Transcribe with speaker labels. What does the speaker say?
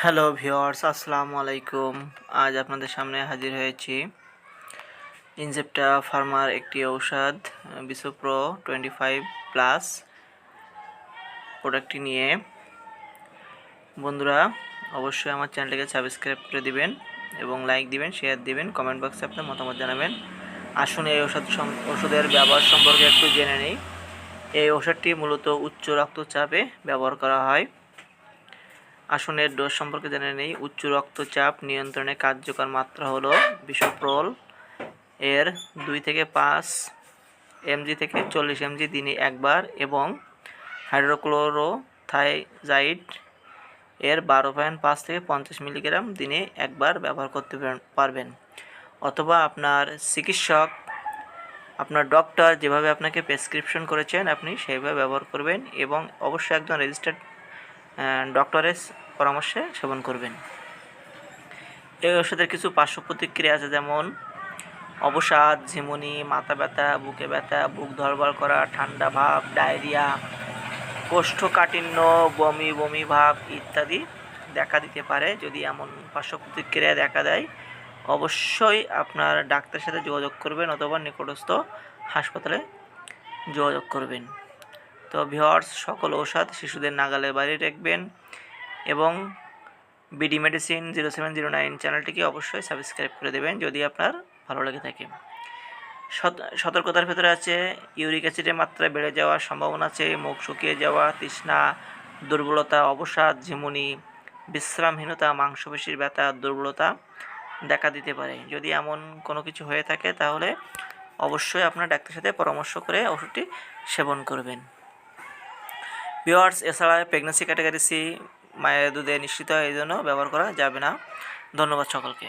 Speaker 1: Hello viewers আসসালামু আলাইকুম। আজ আপনাদের সামনে হাজির হয়েছি ইনজেপ্টা ফার্মার একটি ঔষধ বিসোপ্রো টোয়েন্টি ফাইভ প্লাস প্রোডাক্টটি নিয়ে। বন্ধুরা, অবশ্যই আমার চ্যানেলটিকে সাবস্ক্রাইব করে দিবেন এবং লাইক দিবেন শেয়ার দিবেন কমেন্ট বক্সে আপনার মতামত জানাবেন। আসুন এই সম- ওষুধের ব্যবহার সম্পর্কে একটু জেনে নিই। এই ঔষধটি মূলত উচ্চ রক্তচাপে ব্যবহার করা হয়। আসনের ডোজ সম্পর্কে জেনে নেই। উচ্চ রক্তচাপ নিয়ন্ত্রণে কার্যকর মাত্রা হলো বিশপ্রল এর দুই থেকে পাঁচ এমজি থেকে চল্লিশ এমজি দিনে একবার এবং হাইড্রোক্লোরোথাইজাইড এর বারো পয়েন্ট পাঁচ থেকে পঞ্চাশ মিলিগ্রাম দিনে একবার ব্যবহার করতে পারবেন। অথবা আপনার চিকিৎসক, আপনার ডক্টর যেভাবে আপনাকে প্রেসক্রিপশন করেছেন, আপনি সেইভাবে ব্যবহার করবেন এবং অবশ্যই একজন রেজিস্টার্ড ডক্টরের পরামর্শে সেবন করবেন। এই ওষুধের কিছু পার্শ্ব প্রতিক্রিয়া আছে, যেমন অবসাদ, ঝিমুনি, মাথা ব্যথা, বুকে ব্যথা, বুক ধরবড় করা, ঠান্ডা ভাব, ডায়রিয়া, কোষ্ঠকাঠিন্য, বমি বমি ভাব ইত্যাদি দেখা দিতে পারে। যদি এমন পার্শ্ব প্রতিক্রিয়া দেখা দেয়, অবশ্যই আপনার ডাক্তারের সাথে যোগাযোগ করবেন অথবা নিকটস্থ হাসপাতালে যোগাযোগ করবেন। তো ভিওয়ার্স সকল ঔষধ শিশুদের নাগালে বাড়িয়ে রাখবেন এবং BD medicine zero seven zero nine চ্যানেলটিকে অবশ্যই সাবস্ক্রাইব করে দেবেন যদি আপনার ভালো লেগে থাকে। সত- সতর্কতার ভেতরে আছে, ইউরিক অ্যাসিডের মাত্রা বেড়ে যাওয়ার সম্ভাবনা আছে, মুখ শুকিয়ে যাওয়া, তৃষ্ণা, দুর্বলতা, অবসাদ, ঝিমুনি, বিশ্রামহীনতা, মাংসপেশির ব্যথা, দুর্বলতা দেখা দিতে পারে। যদি এমন কোনো কিছু হয়ে থাকে তাহলে অবশ্যই আপনার ডাক্তারের সাথে পরামর্শ করে ওষুধটি সেবন করবেন। ভিওয়ার্স এছাড়া প্রেগনেন্সি ক্যাটাগরি সি মায়ের দুধে নিশ্চিত হয়, এই জন্য ব্যবহার করা যাবে না। ধন্যবাদ সকলকে।